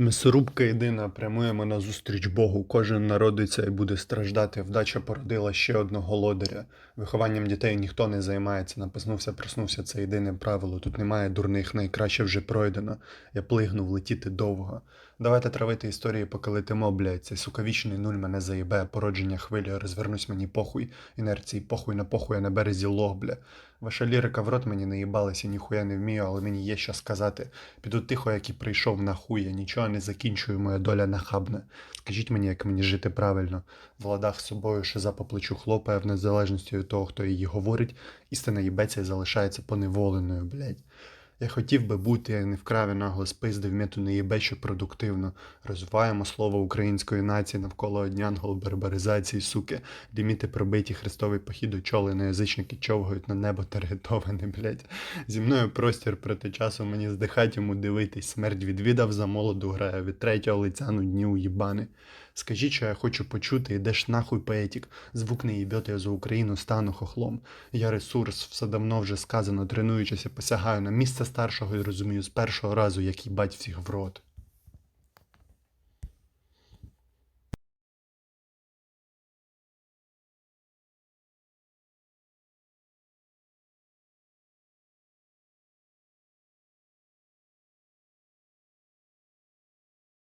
М'ясорубка єдина, прямуємо на зустріч Богу. Кожен народиться і буде страждати. Вдача породила ще одного лодаря. Вихованням дітей ніхто не займається. Написнувся, проснувся це єдине правило. Тут немає дурних, найкраще вже пройдено. Я плигнув летіти довго. Давайте травити історії, поки летимо, блядь. Цей сукавічний нуль мене заїбе. Породження хвилі, розвернусь мені похуй. Інерції похуй на похуй, а на березі лох, бля. Ваша лірика в рот мені не їбалася, ніхуя не вмію, але мені є що сказати. Піду тихо, як і прийшов нахуй, я нічого не закінчую, моя доля нахабна. Скажіть мені, як мені жити правильно. В ладах з собою шиза по плечу хлопає в незалежності від того, хто її говорить, істина їбеться і залишається поневоленою, блядь. Я хотів би бути, я не вкрав і нагло спиздив мету не їбе, що продуктивно. Розвиваємо слово української нації навколо однянгол барбаризації, суки. Ліміти пробиті, хрестовий похід очоли, язичники човгають на небо таргетоване, блядь. Зі мною простір проти часу мені здихать йому дивитись. Смерть відвідав за молоду грає, від третього лиця нудні уїбани. Скажіть, що я хочу почути, і де ж нахуй поетік. Звук не їбет, я за Україну стану хохлом. Я ресурс, все давно вже сказано, тренуючись, я посягаю на місце старшого і розумію з першого разу, як їбать всіх в рот.